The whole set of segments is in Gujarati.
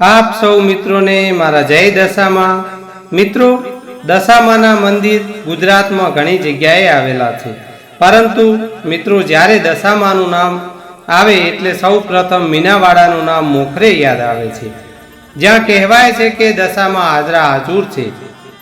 આપ સૌ મિત્રોને મારા જય દશામાં. મિત્રો, દશામાના મંદિર ગુજરાતમાં ઘણી જગ્યાએ આવેલા છે. પરંતુ મિત્રો, જ્યારે દશામાનું નામ આવે એટલે સૌ પ્રથમ મીનાવાડાનું નામ મોખરે યાદ આવે છે. જ્યાં કહેવાય છે કે દશામાં હાજરા હાજુર છે.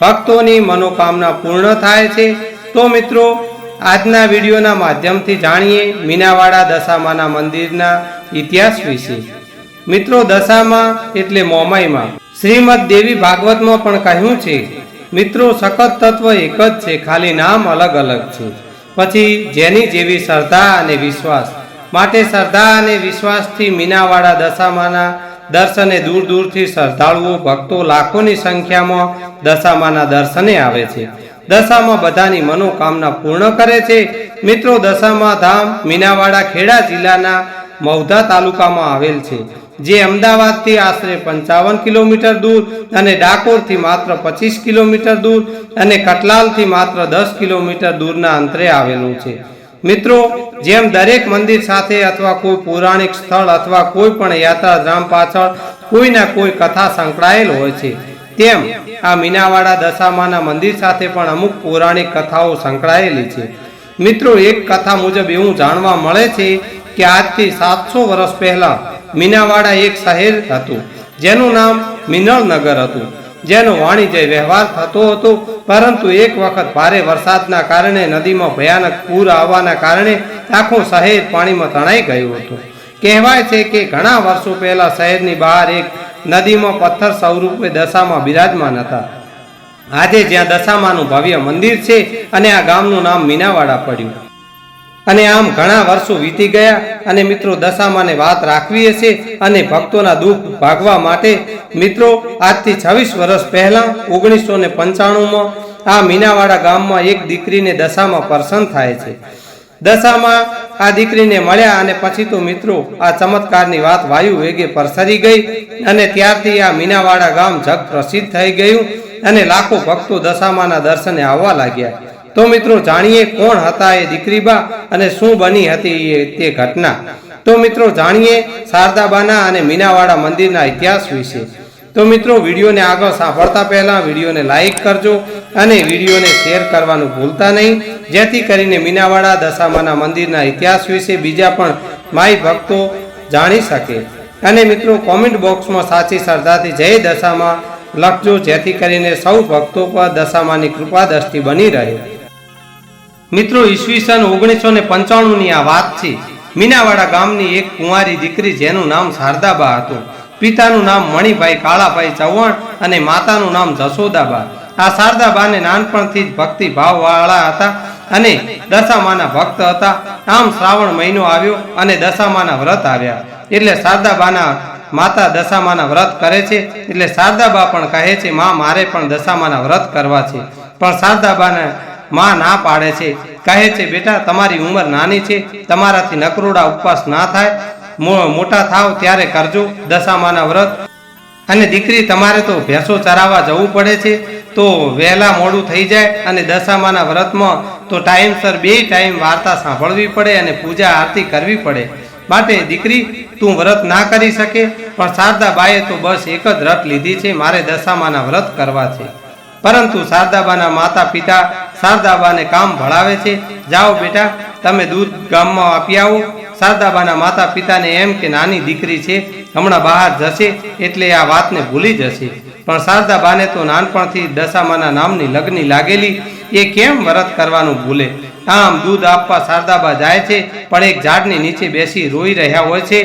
ભક્તોની મનોકામના પૂર્ણ થાય છે. તો મિત્રો, આજના વિડીયોના માધ્યમથી જાણીએ મીનાવાડા દશામાના મંદિરના ઇતિહાસ વિશે. મિત્રો દશામાં એટલે મોમાઈમાં. શ્રીમદ દેવી ભાગવતમાં પણ કહ્યું છે, મિત્રો, સખત તત્વ એક જ છે, ખાલી નામ અલગ અલગ છે. પછી જેની જેવી શ્રદ્ધા અને વિશ્વાસ. માટે શ્રદ્ધા અને વિશ્વાસથી મીનાવાડા દશામાના દર્શને દૂર દૂરથી શ્રદ્ધાળુઓ, ભક્તો લાખોની સંખ્યામાં દશામાના દર્શને આવે છે. દશામાં બધાની મનોકામના પૂર્ણ કરે છે. મિત્રો, દશામાં ધામ મીનાવાડા ખેડા જિલ્લાના મૌધા તાલુકામાં આવેલ છે. જે અમદાવાદથી આશરે પંચાવન કિલોમીટર દૂર અને ડાકોરથી માત્ર પચીસ કિલોમીટર દૂર અને કટલાલથી માત્ર દસ કિલોમીટર દૂરના અંતરે આવેલું છે. મિત્રો, જેમ દરેક મંદિર સાથે અથવા કોઈ પૌરાણિક સ્થળ અથવા કોઈ પણ યાત્રાધામ પાછળ કોઈના કોઈ કથા સંકળાયેલ હોય છે, તેમ આ મીનાવાડા દશામાના મંદિર સાથે પણ અમુક પૌરાણિક કથાઓ સંકળાયેલી છે. મિત્રો, એક કથા મુજબ એવું જાણવા મળે છે કે આજથી સાતસો વર્ષ પહેલા મીનાવાડા એક શહેર હતું, જેનું નામ મિનળનગર હતું. જેનો વાણિજ્ય વ્યવહાર થતો હતો, પરંતુ એક વખત ભારે વરસાદના કારણે નદીમાં ભયાનક પૂર આવવાના કારણે આખું શહેર પાણીમાં તણાઈ ગયું હતું. કહેવાય છે કે ઘણા વર્ષો પહેલા શહેરની બહાર એક નદીમાં પથ્થર સ્વરૂપે દશામાં બિરાજમાન હતા. આજે જ્યાં દશામાનું ભવ્ય મંદિર છે અને આ ગામનું નામ મીનાવાડા પડ્યું. અને આમ ઘણા વર્ષો વીતી ગયા અને મિત્રો દશામાને વાત રાખવી છે અને ભક્તોના દુઃખ ભાગવા માટે મિત્રો આજથી છવ્વીસ વર્ષ પહેલા ઓગણીસો ને પંચાણુંમાં આ મીનાવાડા ગામમાં એક દીકરીને દશામાં પ્રસન્ન થાય છે. દશામાં આ દીકરીને મળ્યા અને પછી તો મિત્રો આ ચમત્કારની વાત વાયુ વેગે પ્રસરી ગઈ અને ત્યારથી આ મીનાવાડા ગામ જગ પ્રસિદ્ધ થઈ ગયું અને લાખો ભક્તો દશામાના દર્શને આવવા લાગ્યા. તો મિત્રો જાણીએ કોણ હતા એ દીકરીબા અને શું બની હતી તે ઘટના. તો મિત્રો જાણીએ શારદાબાના અને મીનાવાડા મંદિરના ઇતિહાસ વિશે. તો મિત્રો વિડીયોને આગળ સાંભળતા પહેલા વિડીયોને લાઈક કરજો અને વિડીયોને શેર કરવાનું ભૂલતા નહીં. જેથી કરીને મીનાવાડા દશામાના મંદિરના ઇતિહાસ વિશે બીજા પણ માય ભક્તો જાણી શકે. અને મિત્રો કોમેન્ટ બોક્સમાં સાચી શ્રદ્ધાથી જય દશામાં લખજો, જેથી કરીને સૌ ભક્તો પર દશામાની કૃપા દ્રષ્ટિ બની રહે. મિત્રો, ઈસવીસન ઓગણીસો ને પંચાણુંની આ વાત છે. મીનાવાડા ગામની એક કુંવારી દીકરી જેનું નામ શારદાબા હતું. પિતાનું નામ મણિભાઈ કાળાભાઈ ચૌહાણ અને માતાનું નામ જશોદાબા. આ શારદાબાને નાનપણથી જ ભક્તિ ભાવવાળા હતા અને દશામાના ભક્ત હતા. આમ શ્રાવણ મહિનો આવ્યો અને દશામાના વ્રત આવ્યા. એટલે શારદાબાના માતા દશામાના વ્રત કરે છે. એટલે શારદાબા પણ કહે છે, માં, મારે પણ દશામાના વ્રત કરવા છે. પણ શારદાબાને માં ના પાડે છે. કહે છે, બેટા, તમારી ઉંમર નાની છે. તમારાથી નકરોડા ઉપવાસ ના થાય. મોટા થાવ ત્યારે કરજો દશામાના વ્રત. અને દીકરી, તમારે તો ભેંસો ચરાવવા જવું પડે છે. તો વહેલા મોડું થઈ જાય અને દશામાના વ્રતમાં તો ટાઈમસર બે ટાઈમ વાર્તા સાંભળવી પડે અને પૂજા આરતી કરવી પડે. માટે દીકરી, તું વ્રત ના કરી શકે, પણ શારદાબાએ તો બસ એક જ રટ લીધી છે, મારે દશામાના વ્રત કરવા છે. પરંતુ શારદાબાના માતા પિતા શારદાબાને કામ ભળાવે છે. જાઓ બેટા, તમે દૂધ ગામમાં આપી આવો. શારદાબાના માતા પિતાને એમ કે નાની દીકરી છે, હમણાં બહાર જશે એટલે આ વાતને ભૂલી જશે. પણ શારદાબાને તો નાનપણથી દશામાના નામની લગ્ની લાગેલી. એ કેમ વ્રત કરવાનું ભૂલે? આમ દૂધ આપવા શારદાબા જાય છે, પણ એક ઝાડની નીચે બેસી રોઈ રહ્યા હોય છે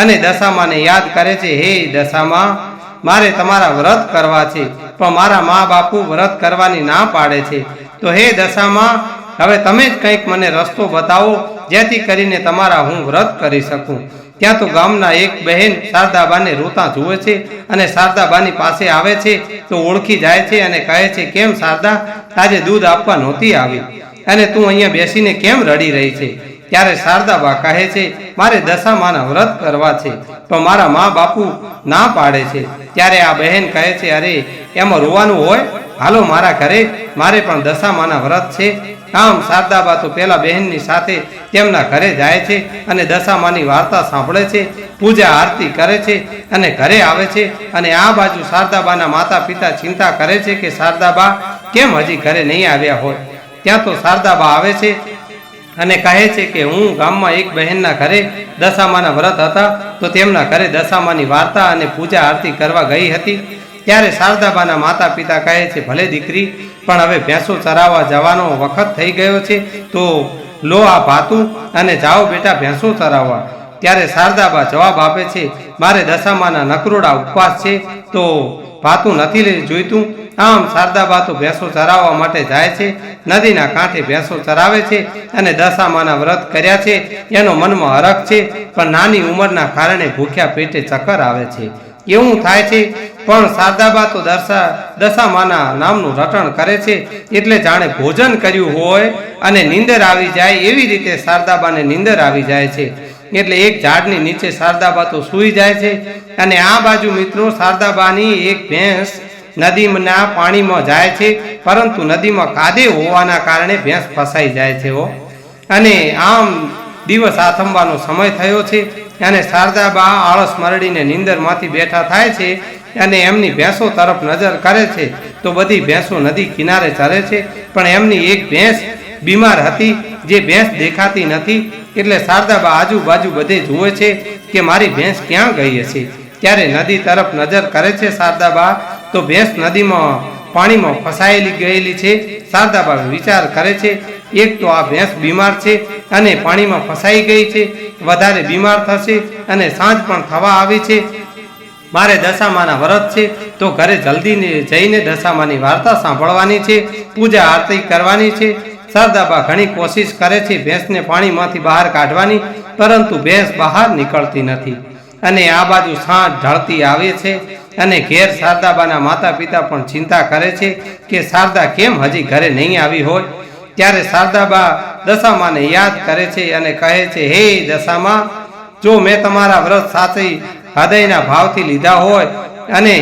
અને દશામાને યાદ કરે છે, હે દશામાં મારે તમારા વ્રત કરવા છે, પણ મારા મા બાપુ વ્રત કરવાની ના પાડે છે. તો હે દશામાં, હવે તમે જ કંઈક મને રસ્તો બતાવો, જેથી કરીને તમારા હું વ્રત કરી શકું. ત્યાં તો ગામના એક બહેન શારદાબાને રોતા જુએ છે અને શારદાબાની પાસે આવે છે, તો ઓળખી જાય છે અને કહે છે, કેમ શારદા આજે દૂધ આપવા નહોતી આવી? અને તું અહીંયા બેસીને કેમ રડી રહી છે? ત્યારે શારદાબા કહે છે, મારે દશામાના વ્રત કરવા છે, પણ મારા મા બાપુ ના પાડે છે. ત્યારે આ બહેન કહે છે, અરે, એમાં રોવાનું હોય? હાલો મારા ઘરે, મારે પણ દશામાના વ્રત છે. આમ શારદાબા તો પેલા બહેનની સાથે તેમના ઘરે જાય છે અને દશામાની વાર્તા સાંભળે છે, પૂજા આરતી કરે છે અને ઘરે આવે છે અને આ બાજુ શારદાબાના માતા પિતા ચિંતા કરે છે કે શારદાબા કેમ હજી ઘરે નહીં આવ્યા હોય. ત્યાં તો શારદાબા આવે છે અને કહે છે કે હું ગામમાં એક બહેનના ઘરે દશામાના વ્રત હતા, તો તેમના ઘરે દશામાની વાર્તા અને પૂજા આરતી કરવા ગઈ હતી. ત્યારે શારદાબાના માતા પિતા કહે છે, ભલે દીકરી, પણ હવે ભેંસો ચરાવવા જવાનો વખત થઈ ગયો છે, તો લો આ ભાતું અને જાઓ બેટા ભેંસો ચરાવવા. ત્યારે શારદાબા જવાબ આપે છે, મારે દશામાના નકરોડા ઉપવાસ છે, તો ભાતું નથી જોઈતું? આમ શારદાબા તો ભેંસો ચરાવવા માટે જાય છે, નદીના કાંઠે ભેંસો ચરાવે છે અને દશામાના વ્રત કર્યા છે. એનો મનમાં હરખ છે, પણ નાની ઉંમરના કારણે ભૂખ્યા પેટે ચક્કર આવે છે. એવું થાય છે, પણ શારદાબા તો દશા, દશામાના નામનું રટણ કરે છે, એટલે જાણે ભોજન કર્યું હોય અને નીંદર આવી જાય, એવી રીતે શારદાબાને નીંદર આવી જાય છે. એટલે એક ઝાડની નીચે શારદાબા તો સૂઈ જાય છે અને આ બાજુ મિત્રો શારદાબાની એક ભેંસ નદીના પાણીમાં જાય છે, પરંતુ નદીમાં કાદે હોવાના કારણે ભેંસ ફસાઈ જાય છે અને આમ દિવસ આથમવાનો સમય થયો છે અને શારદાબા આળસ મરડીને નીંદરમાંથી બેઠા થાય છે અને એમની ભેંસો તરફ નજર કરે છે, તો બધી ભેંસો નદી કિનારે ચરે છે, પણ એમની એક ભેંસ બીમાર હતી, જે ભેંસ દેખાતી નથી, એટલે શારદાબા આજુબાજુ બધે જુએ છે કે મારી ભેંસ ક્યાં ગઈ હશે? ત્યારે નદી તરફ નજર કરે છે શારદાબા, તો ભેંસ નદીમાં, પાણીમાં ફસાયેલી ગયેલી છે. શારદાબા વિચાર કરે છે, એક તો આ ભેંસ બીમાર છે અને પાણીમાં ફસાઈ ગઈ છે, વધારે બીમાર થશે અને સાંજ પણ થવા આવી છે. મારે દશામાના વ્રત છે, તો ઘરે જલ્દી જઈને દશામાની વાર્તા સાંભળવાની છે, પૂજા આરતી કરવાની છે શારદાબા ઘણી કોશિશ કરે છે ભેંસને પાણીમાંથી બહાર કાઢવાની, પરંતુ ભેંસ બહાર નીકળતી નથી. અને આ બાજુ સાંજ ઢળતી આવે છે અને ઘેર શારદાબાના માતા પિતા પણ ચિંતા કરે છે કે શારદા કેમ હજી ઘરે નહીં આવી હોય? ત્યારે શારદાબા દશામાને યાદ કરે છે અને કહે છે, હે દશામા, જો મેં તમારા વ્રત સાચી હૃદયના ભાવથી લીધા હોય અને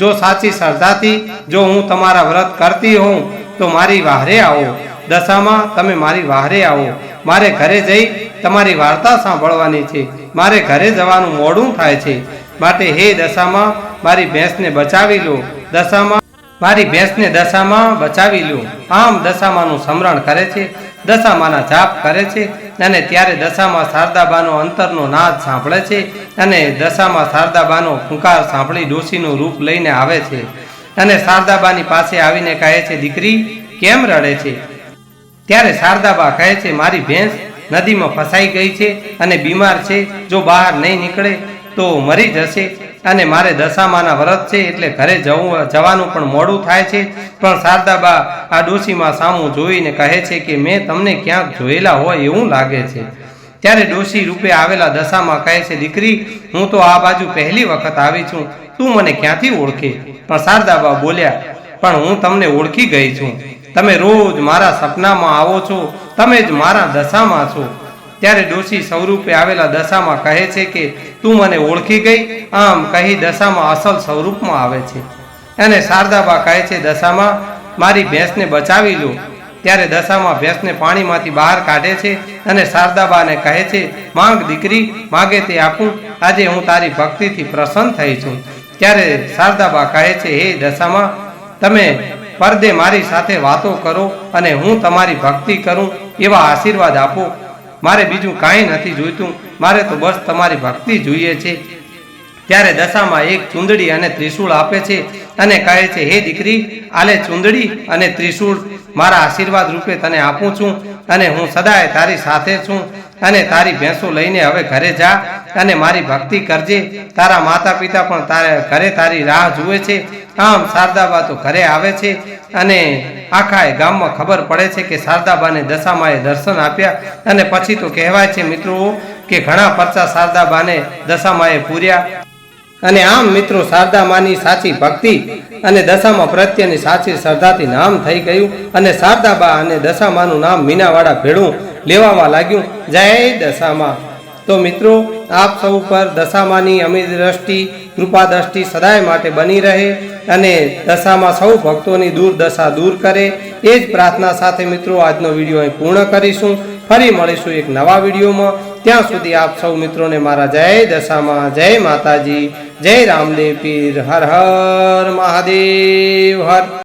જો સાચી શ્રદ્ધાથી જો હું તમારા વ્રત કરતી હોઉં, તો મારી વાહરે આવો. દશામાં તમે મારી વાહરે આવો. મારે ઘરે જઈ તમારી વાર્તા સાંભળવાની છે. મારે ઘરે જવાનું મોડું થાય છે. માટે હે દશામાં, મારી ભેંસને બચાવી લો. દશામાં, મારી ભેંસને દશામાં બચાવી લો. આમ દશામાનું સ્મરણ કરે છે. દશામાના જાપ કરે છે. અને ત્યારે દશામાં શારદાબાનો અંતરનો નાદ સાંભળે છે અને દશામાં શારદાબાનો ફૂંકાર સાંભળી ડોશીનું રૂપ લઈને આવે છે. અને શારદાબાની પાસે આવીને કહે છે, દીકરી, કેમ રડે છે? ત્યારે શારદાબા કહે છે, મારી ભેંસ નદીમાં ફસાઈ ગઈ છે અને બીમાર છે. જો બહાર નહીં નીકળે તો મરી જશે અને મારે દશામાના વ્રત છે એટલે ઘરે જવું, જવાનું પણ મોડું થાય છે. પણ શારદાબા આ ડોશીમાં સામું જોઈને કહે છે કે, મેં તમને ક્યાંક જોયેલા હોય એવું લાગે છે. ત્યારે ડોશી રૂપે આવેલા દશામાં કહે છે, દીકરી, હું તો આ બાજુ પહેલી વખત આવી છું. તું મને ક્યાંથી ઓળખે? પણ શારદાબા બોલ્યા, પણ હું તમને ઓળખી ગઈ છું. તમે રોજ મારા સપનામાં આવો છો, તમે જ મારા દશામાં છો. ત્યારે ડોશી સ્વરૂપે આવેલા દશામાં કહે છે કે, તું મને ઓળખી ગઈ? આમ કહી દશામાં અસલ સ્વરૂપમાં આવે છે. અને શારદાબા કહે છે, દશામાં, મારી ભેંસને બચાવી લો. ત્યારે દશામાં ભેંસને પાણીમાંથી બહાર કાઢે છે અને શારદાબાને કહે છે, માંગ દીકરી, માગે તે આપું. આજે હું તારી ભક્તિથી પ્રસન્ન થઈ છું. ત્યારે શારદાબા કહે છે, હે દશામાં, તમે પરદે મારી સાથે વાતો કરો અને હું તમારી ભક્તિ કરું, એવા આશીર્વાદ આપો. મારે બીજું કાંઈ નથી જોઈતું. મારે તો બસ તમારી ભક્તિ જોઈએ છે. ત્યારે દશામાં એક ચુંદડી અને ત્રિશૂળ આપે છે અને કહે છે, હે દીકરી, આલે ચુંદડી અને ત્રિશૂળ મારા આશીર્વાદ રૂપે તને આપું છું અને હું સદાય તારી સાથે છું અને તારી ભેંસો લઈને હવે ઘરે જા અને મારી ભક્તિ કરજે. તારા માતા પિતા પણ તારે ઘરે તારી રાહ જુએ છે. આમ શારદાબા તો ઘરે આવે છે અને આખા ગામમાં ખબર પડે છે કે શારદાબાને દશામાએ દર્શન આપ્યા અને પછી તો કહેવાય છે, મિત્રો, કે ઘણા પરચા શારદાબાને દશામાએ પૂર્યા અને આમ મિત્રો શારદામાની સાચી ભક્તિ અને દશામાં પ્રત્યેની સાચી શ્રદ્ધાથી નામ થઈ ગયું અને શારદાબા અને દશામાનું નામ મીનાવાળા ભેળું લેવામાં લાગ્યું. જય દશામાં. તો મિત્રો, આપ સૌ પર દશામાની અમીર દ્રષ્ટિ કૃપા દ્રષ્ટિ સદાય માટે બની રહે અને દશામાં સૌ ભક્તોની દુર્દશા દૂર કરે. એ જ પ્રાર્થના સાથે મિત્રો આજનો વીડિયો અહીં પૂર્ણ કરીશું. ફરી મળીશું એક નવા વિડીયોમાં. ત્યાં સુધી આપ સૌ મિત્રોને મારા જય દશામાં જય માતાજી, જય રામદેવ પીર, હર હર મહાદેવ, હર